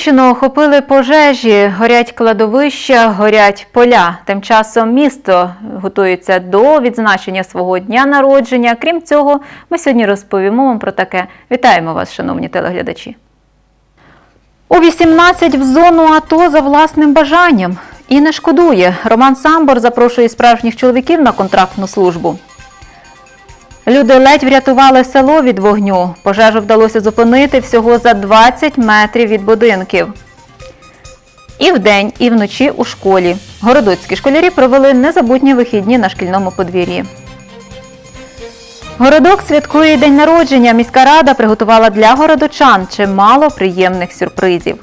Хмельниччину охопили пожежі, горять кладовища, горять поля. Тим часом місто готується до відзначення свого дня народження. Крім цього, ми сьогодні розповімо вам про таке. Вітаємо вас, шановні телеглядачі. У 18 в зону АТО за власним бажанням. І не шкодує. Роман Самбор запрошує справжніх чоловіків на контрактну службу. Люди ледь врятували село від вогню. Пожежу вдалося зупинити всього за 20 метрів від будинків. І вдень, і вночі у школі. Городоцькі школярі провели незабутні вихідні на шкільному подвір'ї. Городок святкує день народження. Міська рада приготувала для городочан чимало приємних сюрпризів.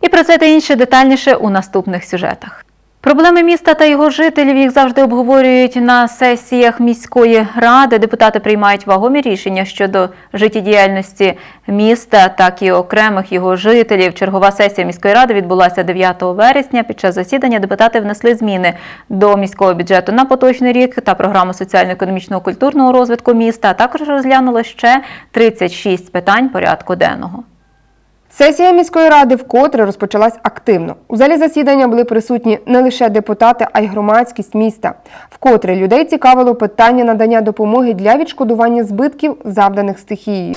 І про це та інше детальніше у наступних сюжетах. Проблеми міста та його жителів їх завжди обговорюють на сесіях міської ради. Депутати приймають вагомі рішення щодо життєдіяльності міста, так і окремих його жителів. Чергова сесія міської ради відбулася 9 вересня. Під час засідання депутати внесли зміни до міського бюджету на поточний рік та програму соціально-економічного культурного розвитку міста. а Також розглянули ще 36 питань порядку денного. Сесія міської ради вкотре розпочалась активно. У залі засідання були присутні не лише депутати, а й громадськість міста. Вкотре людей цікавило питання надання допомоги для відшкодування збитків, завданих стихією.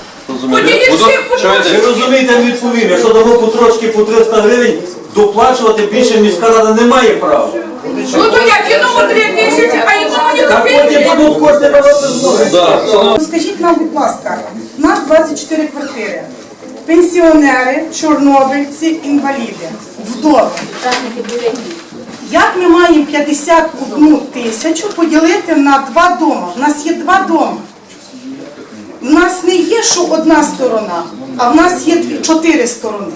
Що ви- розумієте, відповім, якщо дамо по трошки по 300 гривень, доплачувати більше міська рада не має права. Ну то як, одному три тисячі, а одному потім копійки. кошти давати знову. Скажіть нам, будь ласка, у нас 24 квартири. Пенсіонери, чорнобильці, інваліди, вдови. Як ми маємо 51 тисячу поділити на два дома? У нас є два дома. У нас не є, що одна сторона, а в нас є чотири сторони.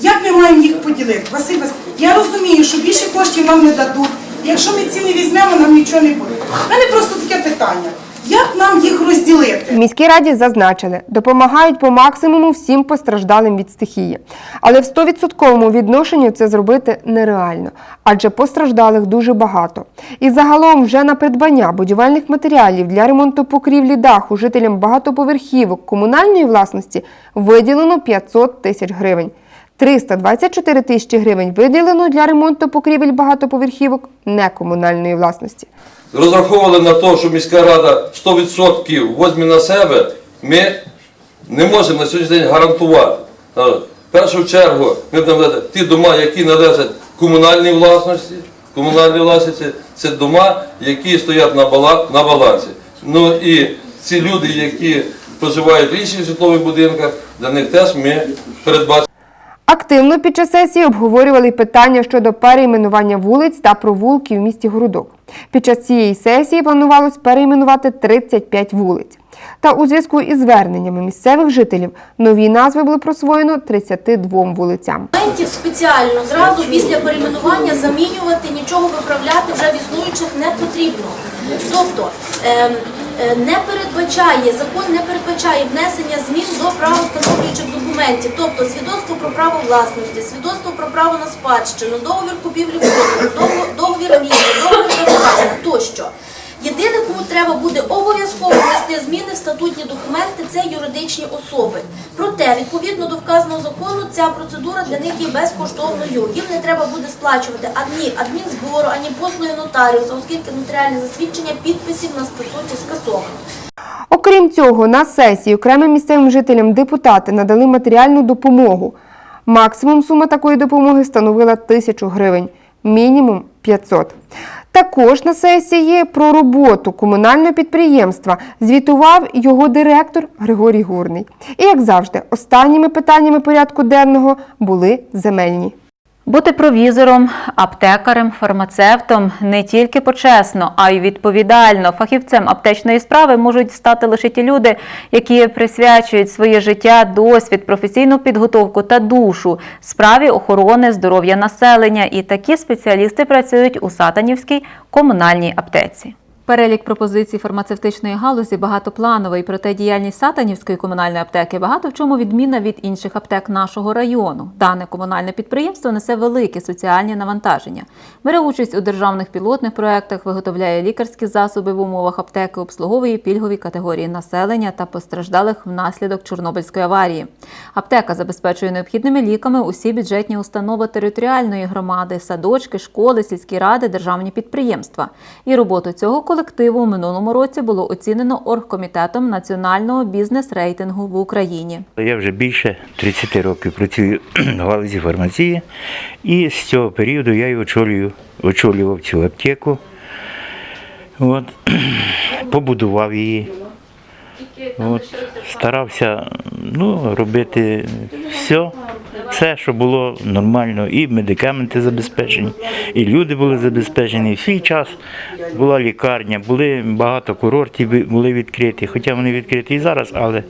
Як ми маємо їх поділити? Василь Васильович, я розумію, що більше коштів нам не дадуть. Якщо ми ці не візьмемо, нам нічого не буде. У мене просто таке питання. Як нам їх розділити? Міській раді зазначили, допомагають по максимуму всім постраждалим від стихії. Але в 100% відношенні це зробити нереально, адже постраждалих дуже багато. І загалом вже на придбання будівельних матеріалів для ремонту покрівлі даху жителям багатоповерхівок комунальної власності виділено 500 тисяч гривень. 324 тисячі гривень виділено для ремонту покрівель багатоповерхівок некомунальної власності. Розраховували на те, що міська рада 100% возьме на себе, ми не можемо на сьогоднішній день гарантувати. Е, В першу чергу ми будемо ті дома, які належать комунальній власності, комунальній власності, це дома, які стоять на балансі. Ну і ці люди, які проживають в інших житлових будинках, для них теж ми передбачимо. Активно під час сесії обговорювали питання щодо перейменування вулиць та провулків в місті Городок. Під час цієї сесії планувалось перейменувати 35 вулиць. Та у зв'язку із зверненнями місцевих жителів нові назви було присвоєно 32 вулицям. Спеціально зразу після перейменування замінювати, нічого виправляти вже в існуючих не потрібно. Тобто ем, не передбачає, закон не передбачає внесення змін до правостановлюючих документів, тобто свідоцтво про право власності, свідоцтво про право на спадщину, договір купівлі продажу, договір- оренди, договір дарування тощо. Єдине, кому треба буде обов'язково внести зміни в статутні документи, це юридичні особи. Проте, відповідно до вказаного закону, ця процедура для них є безкоштовною. Їм не треба буде сплачувати ані адмінзбору, ані послуги нотаріуса, оскільки нотаріальне засвідчення підписів на статуті скасовано. Окрім цього, на сесії окремим місцевим жителям депутати надали матеріальну допомогу. Максимум сума такої допомоги становила 1000 гривень, мінімум 500. Також на сесії про роботу комунального підприємства звітував його директор Григорій Гурний. І як завжди, останніми питаннями порядку денного були земельні. Бути провізором, аптекарем, фармацевтом не тільки почесно, а й відповідально. Фахівцем аптечної справи можуть стати лише ті люди, які присвячують своє життя, досвід, професійну підготовку та душу справі охорони здоров'я населення. І такі спеціалісти працюють у Сатанівській комунальній аптеці. Перелік пропозицій фармацевтичної галузі багатоплановий, проте діяльність Сатанівської комунальної аптеки багато в чому відмінна від інших аптек нашого району. Дане комунальне підприємство несе великі соціальні навантаження. Бере участь у державних пілотних проектах, виготовляє лікарські засоби в умовах аптеки, обслуговує пільгові категорії населення та постраждалих внаслідок Чорнобильської аварії. Аптека забезпечує необхідними ліками усі бюджетні установи територіальної громади, садочки, школи, сільські ради, державні підприємства. І роботу цього колективу у минулому році було оцінено оргкомітетом національного бізнес-рейтингу в Україні. Я вже більше 30 років працюю в галузі фармації, і з цього періоду я і очолюю, очолював цю аптеку. От, побудував її. От, старався ну, робити все, все, що було нормально. І медикаменти забезпечені, і люди були забезпечені. В свій час була лікарня, були багато курортів були відкриті, хоча вони відкриті і зараз, але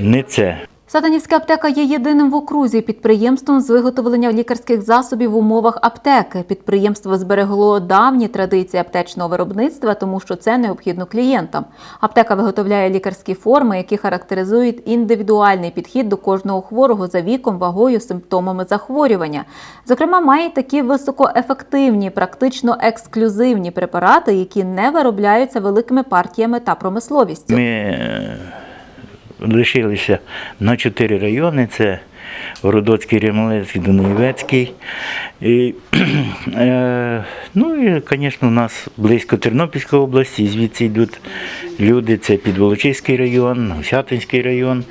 не це. Сатанівська аптека є єдиним в окрузі підприємством з виготовлення лікарських засобів в умовах аптеки. Підприємство зберегло давні традиції аптечного виробництва, тому що це необхідно клієнтам. Аптека виготовляє лікарські форми, які характеризують індивідуальний підхід до кожного хворого за віком, вагою, симптомами захворювання. Зокрема, має такі високоефективні, практично ексклюзивні препарати, які не виробляються великими партіями та промисловістю. Ми е, лишилися на чотири райони: це Городоцький, Ремолецький, Дунаєвецький. І, е, ну і, звісно, у нас близько Тернопільської області, звідси йдуть люди. Це Підволочиський район, Осятинський район.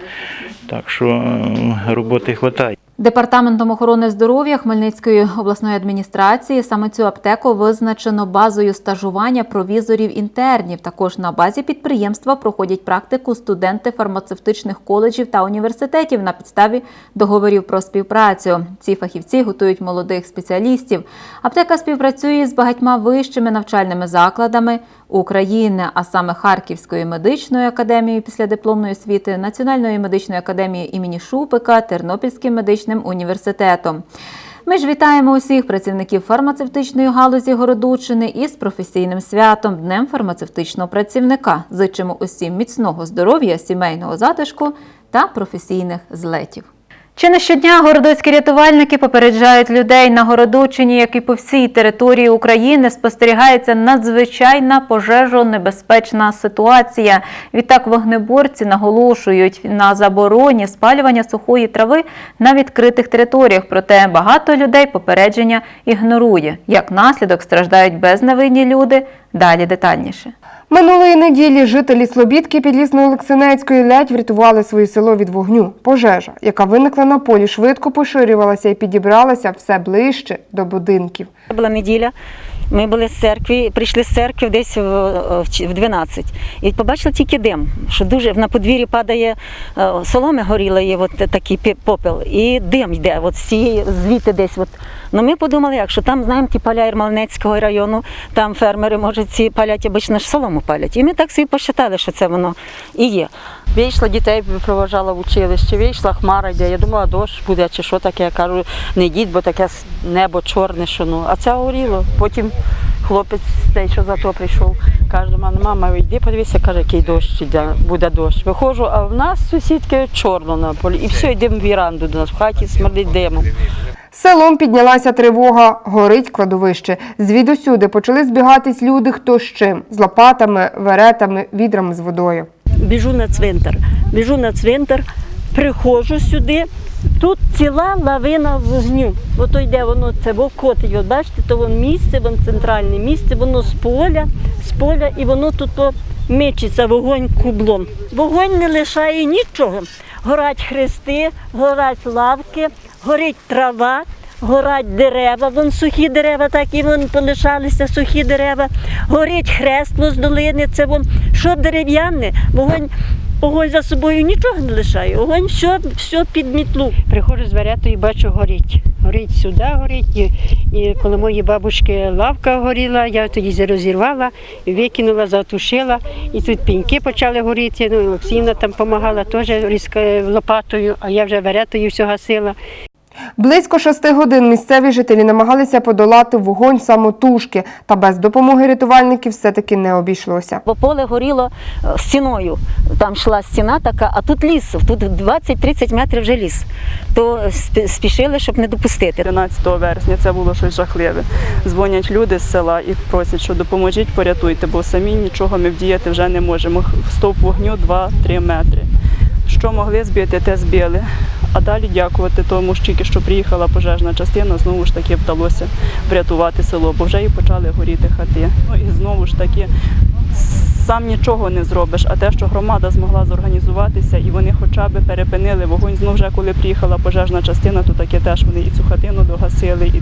Так що е, роботи вистачає. Департаментом охорони здоров'я Хмельницької обласної адміністрації саме цю аптеку визначено базою стажування провізорів-інтернів. Також на базі підприємства проходять практику студенти фармацевтичних коледжів та університетів на підставі договорів про співпрацю. Ці фахівці готують молодих спеціалістів. Аптека співпрацює з багатьма вищими навчальними закладами України, а саме Харківською медичною академією післядипломної освіти, Національною медичною академією імені Шупика, Тернопільським медичним університетом. Ми ж вітаємо усіх працівників фармацевтичної галузі Городучини із професійним святом Днем фармацевтичного працівника. Зичимо усім міцного здоров'я, сімейного затишку та професійних злетів. Чи не щодня городоцькі рятувальники попереджають людей на Городочині, як і по всій території України, спостерігається надзвичайна пожежонебезпечна ситуація. Відтак вогнеборці наголошують на забороні спалювання сухої трави на відкритих територіях. Проте багато людей попередження ігнорує. Як наслідок страждають безневинні люди. Далі детальніше. Минулої неділі жителі Слобідки Підлісно-Олексинецької ледь врятували своє село від вогню. Пожежа, яка виникла на полі, швидко поширювалася і підібралася все ближче до будинків. Була неділя. Ми були з церкви, прийшли з церкви десь в, в 12. І побачили тільки дим, що дуже на подвір'ї падає е, соломи горілої, от такий попел, і дим йде от з цієї звідти десь. От. Ну ми подумали, як що там, знаємо, ті поля Ірмалнецького району, там фермери, може, ці палять, обично ж солому палять. І ми так собі посчитали, що це воно і є. Вийшла дітей, проважала в училище, вийшла хмара йде. Я думала, дощ буде чи що таке. Я кажу, не йдіть, бо таке небо чорне, що ну. А це горіло. Потім хлопець цей, що за то прийшов, каже мене, мама, йди подивися, каже, який дощ йде, буде дощ. Виходжу, а в нас сусідки чорно на полі. І все, йдемо в віранду до нас, в хаті смердить димом. Селом піднялася тривога, горить кладовище. Звідусюди почали збігатись люди, хто з чим з лопатами, веретами, відрами з водою. біжу на цвинтар. Біжу на цвинтар, приходжу сюди. Тут ціла лавина вогню. Ото йде воно, це вовкотить. От бачите, то воно місце, воно центральне місце, воно з поля, з поля, і воно тут мечиться вогонь кублом. Вогонь не лишає нічого. Горять хрести, горять лавки, горить трава. Горять дерева, вон сухі дерева, так і вон полишалися сухі дерева. Горить хресло з долини, це вон що дерев'яне, вогонь, вогонь за собою нічого не лишає. огонь все, все під мітлу. Приходжу з варятою і бачу, горить. Горить сюди, горить. І, і коли моєї бабушки лавка горіла, я тоді розірвала, викинула, затушила. І тут пеньки почали горіти. Ну, Олексійна там допомагала теж різко лопатою, а я вже варятою все гасила. Близько шести годин місцеві жителі намагалися подолати вогонь самотужки, та без допомоги рятувальників все-таки не обійшлося. Бо поле горіло е, стіною. Там йшла стіна така, а тут ліс, тут 20-30 метрів вже ліс. То спішили, щоб не допустити. 13 вересня це було щось жахливе. Дзвонять люди з села і просять, що допоможіть, порятуйте, бо самі нічого ми вдіяти вже не можемо. Стовп вогню 2-3 метри. Що могли збити, те збили. А далі дякувати тому, що тільки що приїхала пожежна частина, знову ж таки вдалося врятувати село, бо вже і почали горіти хати. Ну і знову ж таки сам нічого не зробиш, а те, що громада змогла зорганізуватися і вони хоча б перепинили вогонь. Знову вже коли приїхала пожежна частина, то таке теж вони і цю хатину догасили, і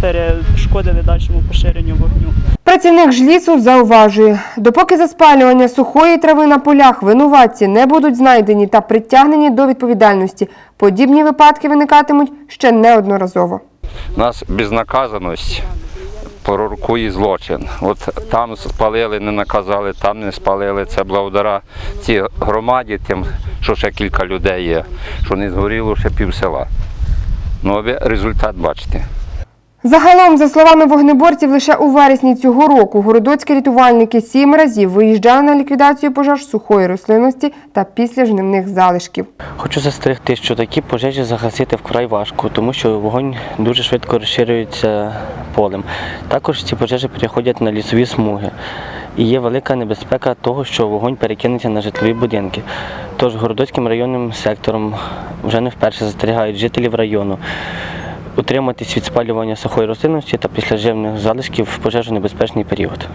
перешкодили дальшому поширенню вогню. Працівник ж лісу зауважує, допоки за спалювання сухої трави на полях винуватці не будуть знайдені та притягнені до відповідальності, подібні випадки виникатимуть ще неодноразово. У нас безнаказаність пророкує злочин. От там спалили, не наказали, там не спалили. Це благодаря цій громаді, тим, що ще кілька людей є, що не згоріло ще пів села. Ну, а ви результат бачите. Загалом, за словами вогнеборців, лише у вересні цього року городоцькі рятувальники сім разів виїжджали на ліквідацію пожеж сухої рослинності та післяжнивних залишків. Хочу застерегти, що такі пожежі загасити вкрай важко, тому що вогонь дуже швидко розширюється полем. Також ці пожежі переходять на лісові смуги. І є велика небезпека того, що вогонь перекинеться на житлові будинки. Тож городоцьким районним сектором вже не вперше застерігають жителів району утриматись від спалювання сухої рослинності та післяживних залишків в пожежонебезпечний період.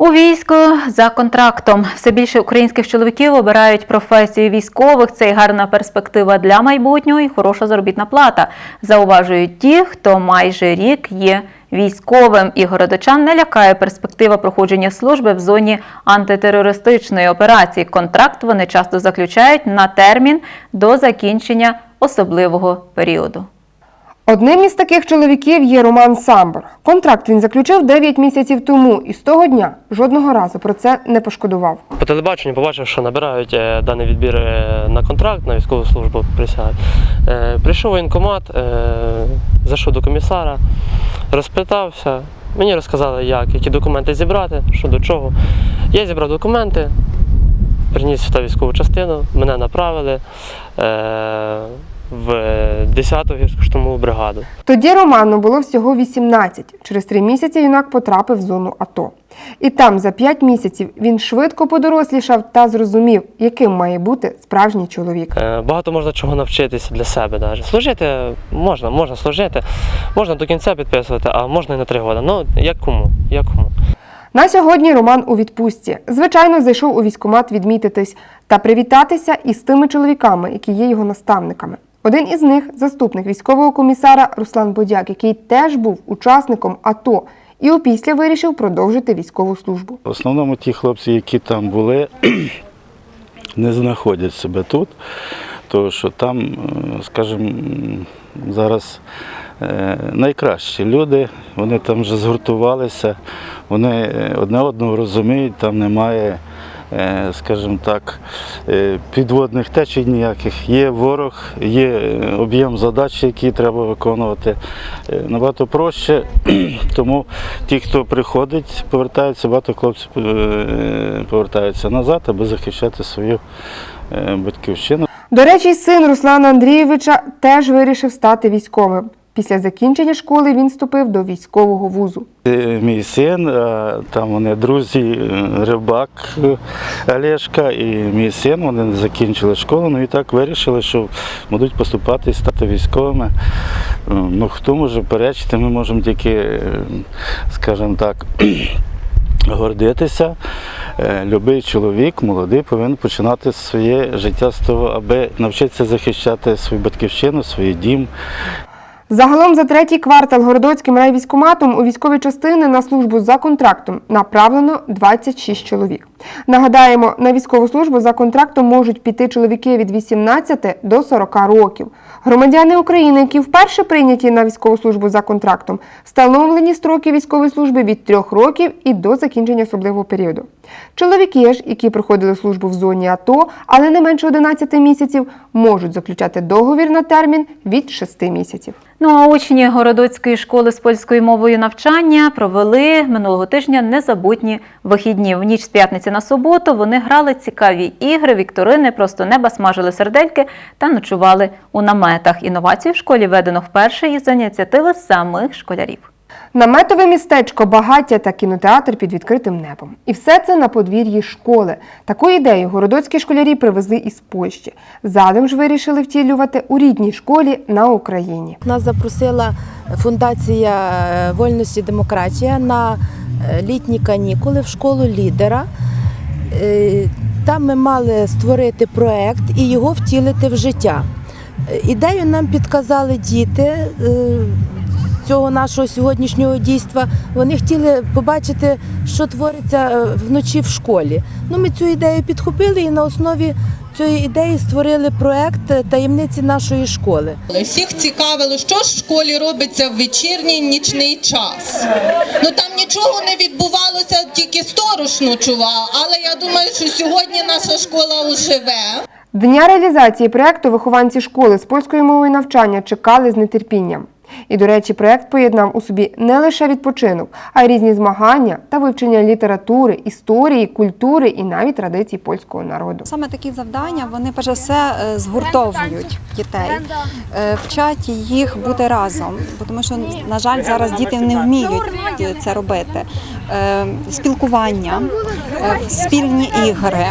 У військо за контрактом все більше українських чоловіків обирають професію військових. Це і гарна перспектива для майбутнього і хороша заробітна плата. Зауважують ті, хто майже рік є військовим. І городочан не лякає перспектива проходження служби в зоні антитерористичної операції. Контракт вони часто заключають на термін до закінчення особливого періоду. Одним із таких чоловіків є Роман Самбор. Контракт він заключив 9 місяців тому і з того дня жодного разу про це не пошкодував. По телебаченню побачив, що набирають е, даний відбір е, на контракт, на військову службу присягають. Е, Прийшов воєнкомат, зайшов до комісара, розпитався. Мені розказали, як, які документи зібрати, що до чого. Я зібрав документи, приніс в та військову частину, мене направили в 10-ту гірську штурмову бригаду. Тоді Роману було всього 18. Через три місяці юнак потрапив в зону АТО. І там за 5 місяців він швидко подорослішав та зрозумів, яким має бути справжній чоловік. Е, Багато можна чого навчитися для себе. Навіть. Служити можна, можна служити, можна до кінця підписувати, а можна і на три роки. Ну, як кому, як кому. На сьогодні Роман у відпустці. Звичайно, зайшов у військкомат відмітитись та привітатися із тими чоловіками, які є його наставниками. Один із них заступник військового комісара Руслан Бодяк, який теж був учасником АТО і опісля вирішив продовжити військову службу. В основному ті хлопці, які там були, не знаходять себе тут, тому що там, е, скажімо, зараз е, найкращі люди, вони там вже згуртувалися, вони е, одне одного розуміють, там немає, скажімо так, е, підводних течій ніяких. Є ворог, є е, об'єм задач, які треба виконувати. Е, Набагато проще, тому ті, хто приходить, повертаються, багато хлопців е, повертаються назад, аби захищати свою е, батьківщину. До речі, син Руслана Андрійовича теж вирішив стати військовим. Після закінчення школи він вступив до військового вузу. Е, Мій син, там вони друзі, е, рибак е, Олешка і мій син, вони закінчили школу, ну і так вирішили, що будуть поступати і стати військовими. Е, Ну хто може перечити, ми можемо тільки, е, скажімо так, гордитися. Е, Любий чоловік, молодий, повинен починати своє життя з того, аби навчитися захищати свою батьківщину, свій дім, Загалом за третій квартал Городоцьким райвійськоматом у військові частини на службу за контрактом направлено 26 чоловік. Нагадаємо, на військову службу за контрактом можуть піти чоловіки від 18 до 40 років. Громадяни України, які вперше прийняті на військову службу за контрактом, встановлені строки військової служби від 3 років і до закінчення особливого періоду. Чоловіки ж, які проходили службу в зоні АТО, але не менше 11 місяців, можуть заключати договір на термін від 6 місяців. Ну а учні Городоцької школи з польською мовою навчання провели минулого тижня незабутні вихідні. В ніч з п'ятниці на суботу вони грали цікаві ігри, вікторини, просто неба смажили сердельки та ночували у наметах. Інновацію в школі введено вперше із за ініціативи самих школярів. Наметове містечко, багаття та кінотеатр під відкритим небом. І все це на подвір'ї школи. Таку ідею городоцькі школярі привезли із Польщі. Задум ж вирішили втілювати у рідній школі на Україні. Нас запросила фундація е, Вольності Демократія на е, літні канікули в школу лідера. Е, Там ми мали створити проект і його втілити в життя. Е, Ідею нам підказали діти е, цього нашого сьогоднішнього дійства. Вони хотіли побачити, що твориться е, вночі в школі. Ну, ми цю ідею підхопили і на основі цієї ідеї створили проект е, таємниці нашої школи. Всіх цікавило, що ж в школі робиться в вечірній нічний час. Ну там нічого не відбувалося, тільки сторож ночував. Але я думаю, що сьогодні наша школа оживе. Дня реалізації проекту вихованці школи з польською мовою навчання чекали з нетерпінням. І, до речі, проект поєднав у собі не лише відпочинок, а й різні змагання та вивчення літератури, історії, культури і навіть традицій польського народу. Саме такі завдання вони перш за все е, згуртовують дітей, е, вчать їх бути разом, бо тому що на жаль зараз діти не вміють це робити. Е, Спілкування, спільні ігри,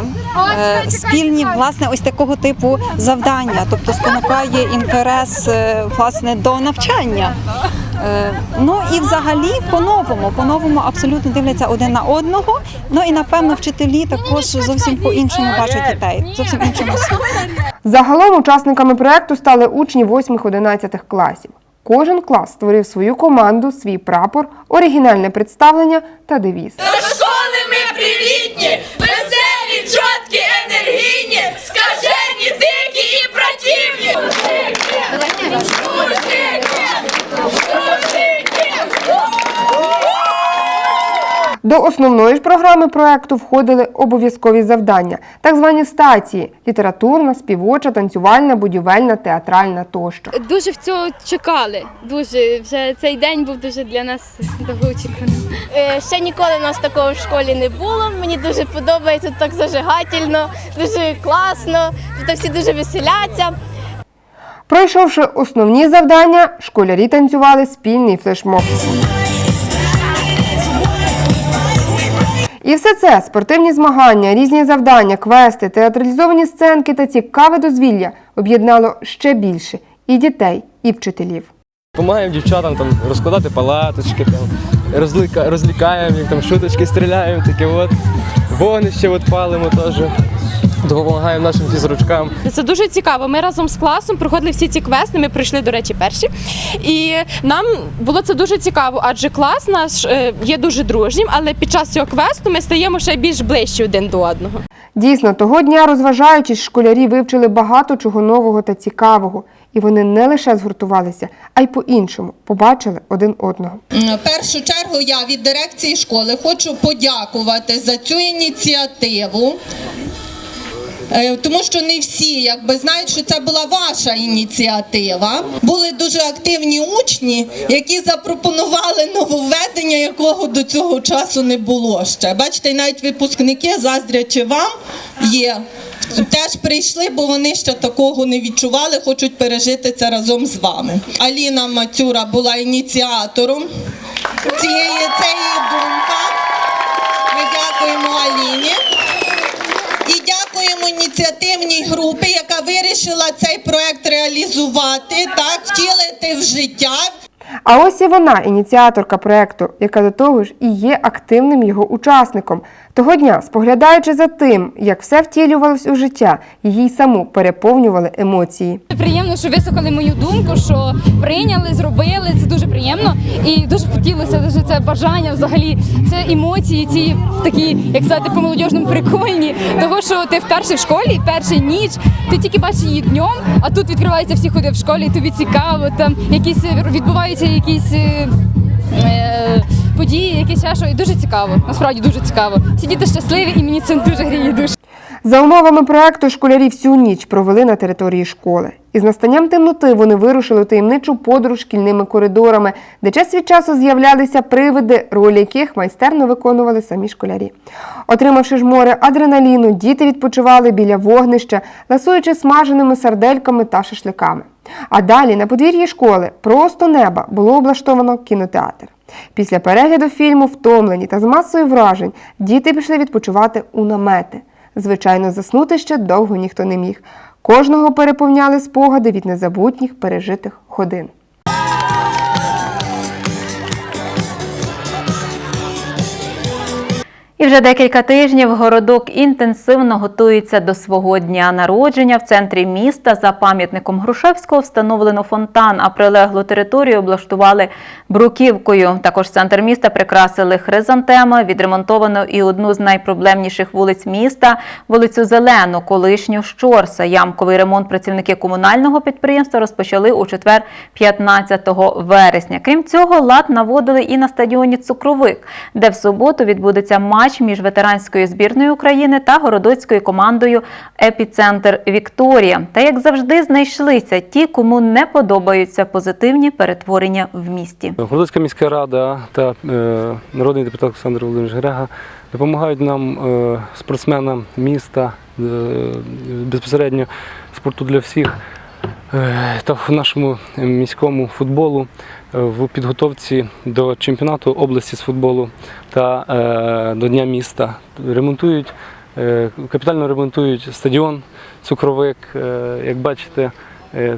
спільні власне ось такого типу завдання, тобто спонукає інтерес власне до навчання. Е, Ну і взагалі по-новому, по-новому абсолютно дивляться один на одного. Ну і напевно вчителі також зовсім по-іншому бачать дітей, зовсім іншому. Загалом учасниками проекту стали учні 8-11 класів. Кожен клас створив свою команду, свій прапор, оригінальне представлення та девіз. До школи ми привітні, веселі, чоткі, енергійні, скажені, дикі і противні. До основної ж програми проекту входили обов'язкові завдання, так звані стації літературна, співоча, танцювальна, будівельна, театральна тощо. Дуже в цього чекали. Дуже вже цей день був дуже для нас довгоочікуваним. Е, ще ніколи у нас такого в школі не було. Мені дуже подобається тут так зажигательно, дуже класно. Тут всі дуже веселяться. Пройшовши основні завдання, школярі танцювали спільний флешмоб. І все це спортивні змагання, різні завдання, квести, театралізовані сценки та цікаве дозвілля об'єднало ще більше і дітей, і вчителів. Помагаємо дівчатам там розкладати палаточки, там, розлика, розлікаємо їх, там шуточки стріляємо, таке от. Вогнище от палимо теж. Допомагаємо нашим фізручкам. Це дуже цікаво. Ми разом з класом проходили всі ці квести. Ми прийшли, до речі, перші. І нам було це дуже цікаво, адже клас наш е, є дуже дружнім, але під час цього квесту ми стаємо ще більш ближче один до одного. Дійсно, того дня, розважаючись, школярі вивчили багато чого нового та цікавого. І вони не лише згуртувалися, а й по-іншому побачили один одного. В першу чергу я від дирекції школи хочу подякувати за цю ініціативу. Е, Тому що не всі якби знають, що це була ваша ініціатива. Були дуже активні учні, які запропонували нововведення, якого до цього часу не було ще. Бачите, навіть випускники, заздрячи вам, є. Теж прийшли, бо вони ще такого не відчували, хочуть пережити це разом з вами. Аліна Мацюра була ініціатором цієї цієї думки. Ми дякуємо Аліні. Ініціативній групи, яка вирішила цей проект реалізувати, так, втілити в життя. А ось і вона, ініціаторка проекту, яка до того ж і є активним його учасником. Того дня, споглядаючи за тим, як все втілювалось у життя, її й саму переповнювали емоції. Приємно, що вислухали мою думку, що прийняли, зробили. Це дуже приємно. І дуже хотілося дуже це бажання взагалі. Це емоції, ці такі, як сказати, по молодіжному прикольні. Того, що ти вперше в школі, перша ніч, ти тільки бачиш її днем, а тут відкриваються всі ходи в школі, і тобі цікаво, там якісь е, відбуваються якісь. Е, Події, якісь ще що, і дуже цікаво. Насправді дуже цікаво. Ці діти щасливі, і мені це дуже гріє душу. За умовами проекту школярі всю ніч провели на території школи. Із настанням темноти вони вирушили у таємничу подорож шкільними коридорами, де час від часу з'являлися привиди, ролі яких майстерно виконували самі школярі. Отримавши ж море адреналіну, діти відпочивали біля вогнища, ласуючи смаженими сардельками та шашликами. А далі на подвір'ї школи, просто неба, було облаштовано кінотеатр. Після перегляду фільму, втомлені та з масою вражень, діти пішли відпочивати у намети. Звичайно, заснути ще довго ніхто не міг. Кожного переповняли спогади від незабутніх пережитих годин. І вже декілька тижнів городок інтенсивно готується до свого дня народження. В центрі міста за пам'ятником Грушевського встановлено фонтан, а прилеглу територію облаштували бруківкою. Також центр міста прикрасили хризантеми. Відремонтовано і одну з найпроблемніших вулиць міста вулицю Зелену, колишню Щорса. Ямковий ремонт працівники комунального підприємства розпочали у четвер, 15 вересня. Крім цього, лад наводили і на стадіоні Цукровик, де в суботу відбудеться матч між ветеранською збірною України та городоцькою командою Епіцентр Вікторія. Та як завжди знайшлися ті, кому не подобаються позитивні перетворення в місті. Городоцька міська рада та е, народний депутат Олександр Володимирович Грега допомагають нам, е, спортсменам міста, е, безпосередньо спорту для всіх та в нашому міському футболу в підготовці до чемпіонату області з футболу та е, до Дня міста. Ремонтують, е, капітально ремонтують стадіон, цукровик, е, як бачите.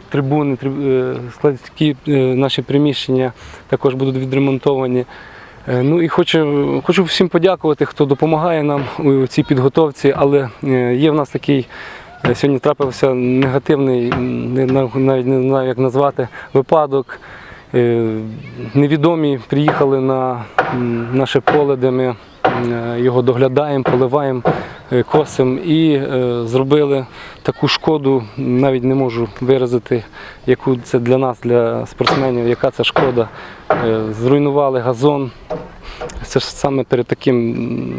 Трибуни, триб- складські наші приміщення також будуть відремонтовані. Ну і хочу, хочу всім подякувати, хто допомагає нам у цій підготовці, але є в нас такий сьогодні трапився негативний, не навіть не знаю, як назвати, випадок. Е, Невідомі приїхали на наше поле, де ми е, його доглядаємо, поливаємо, е, косимо і зробили таку шкоду, навіть не можу виразити, яку це для нас, для спортсменів, яка це шкода. Зруйнували газон. Це ж саме перед таким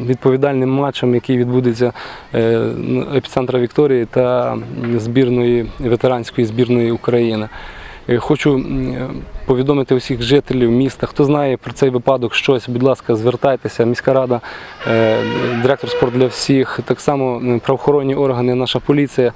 відповідальним матчем, який відбудеться епіцентра Вікторії та збірної ветеранської збірної України. Е, Хочу е, повідомити усіх жителів міста, хто знає про цей випадок щось, будь ласка, звертайтеся. Міська рада, е, директор спорт для всіх, так само правоохоронні органи, наша поліція.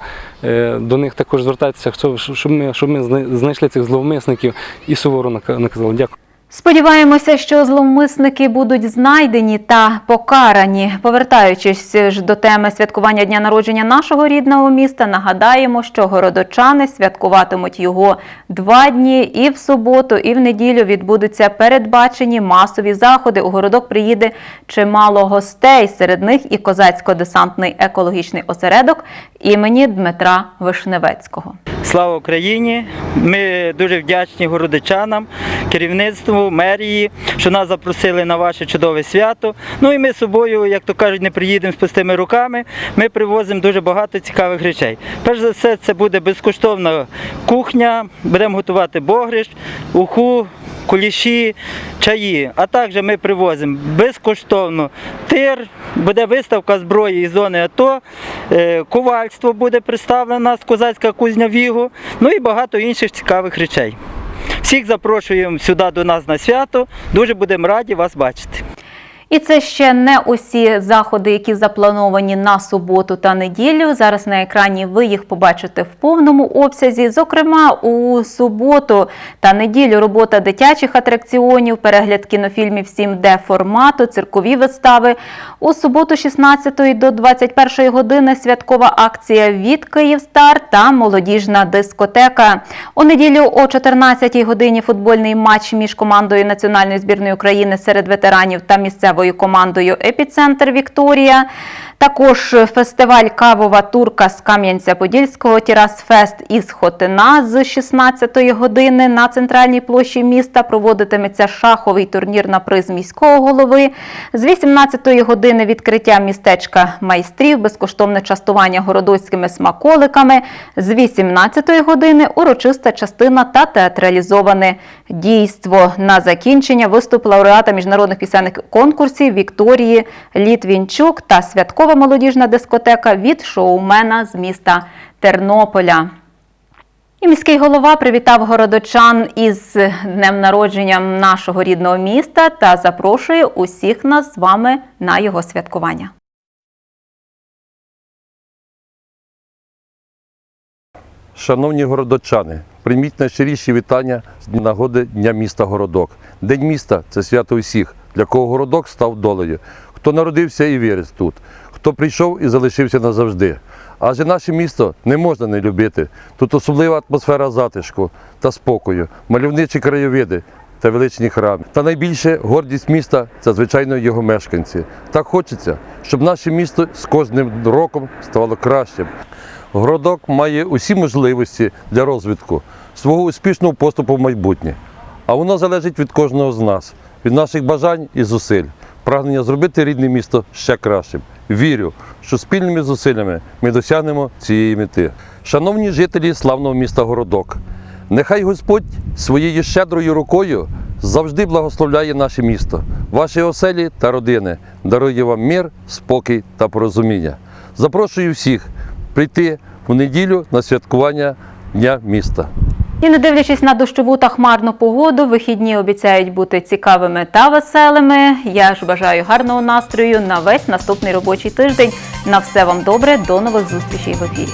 До них також звертайтеся, щоб ми, щоб ми знайшли цих зловмисників і суворо наказали. Дякую. Сподіваємося, що зловмисники будуть знайдені та покарані. Повертаючись ж до теми святкування дня народження нашого рідного міста, нагадаємо, що городочани святкуватимуть його два дні і в суботу, і в неділю відбудуться передбачені масові заходи. У городок приїде чимало гостей. Серед них і козацько-десантний екологічний осередок імені Дмитра Вишневецького. Слава Україні! Ми дуже вдячні городичанам, керівництву, мерії, що нас запросили на ваше чудове свято. Ну і ми з собою, як то кажуть, не приїдемо з пустими руками. Ми привозимо дуже багато цікавих речей. Перш за все, це буде безкоштовна кухня. Будемо готувати богриш, уху. Куліші, чаї, а також ми привозимо безкоштовно тир, буде виставка зброї із зони АТО, е, ковальство буде представлено козацька кузня Вігу, ну і багато інших цікавих речей. Всіх запрошуємо сюди до нас на свято. Дуже будемо раді вас бачити. І це ще не усі заходи, які заплановані на суботу та неділю. Зараз на екрані ви їх побачите в повному обсязі. Зокрема, у суботу та неділю робота дитячих атракціонів, перегляд кінофільмів 7D формату, циркові вистави. У суботу 16 до 21 години святкова акція від Київстар та молодіжна дискотека. У неділю о 14 годині футбольний матч між командою національної збірної України серед ветеранів та місцевою командою Епіцентр Вікторія. Також фестиваль Кавова турка з Кам'янця-Подільського Тірасфест із Хотина з 16-ї години на центральній площі міста проводитиметься шаховий турнір на приз міського голови. З 18-ї години відкриття містечка майстрів, безкоштовне частування городоцькими смаколиками. З 18-ї години урочиста частина та театралізоване дійство. На закінчення виступ лауреата міжнародних пісенних конкурсів Вікторії Літвінчук та святкова молодіжна дискотека від шоумена з міста Тернополя. І міський голова привітав городочан із днем народження нашого рідного міста та запрошує усіх нас з вами на його святкування. Шановні городочани, прийміть найщиріші вітання з нагоди Дня міста Городок. День міста це свято усіх, для кого городок став долею. Хто народився і вірить тут, хто прийшов і залишився назавжди. Адже наше місто не можна не любити. Тут особлива атмосфера затишку та спокою, мальовничі краєвиди та величні храми. Та найбільше гордість міста це, звичайно, його мешканці. Так хочеться, щоб наше місто з кожним роком ставало кращим. Городок має усі можливості для розвитку, свого успішного поступу в майбутнє. А воно залежить від кожного з нас, від наших бажань і зусиль, прагнення зробити рідне місто ще кращим. Вірю, що спільними зусиллями ми досягнемо цієї мети. Шановні жителі славного міста Городок, нехай Господь своєю щедрою рукою завжди благословляє наше місто, ваші оселі та родини, дарує вам мир, спокій та порозуміння. Запрошую всіх прийти в неділю на святкування Дня міста. І не дивлячись на дощову та хмарну погоду, вихідні обіцяють бути цікавими та веселими. Я ж бажаю гарного настрою на весь наступний робочий тиждень. На все вам добре, до нових зустрічей в ефірі.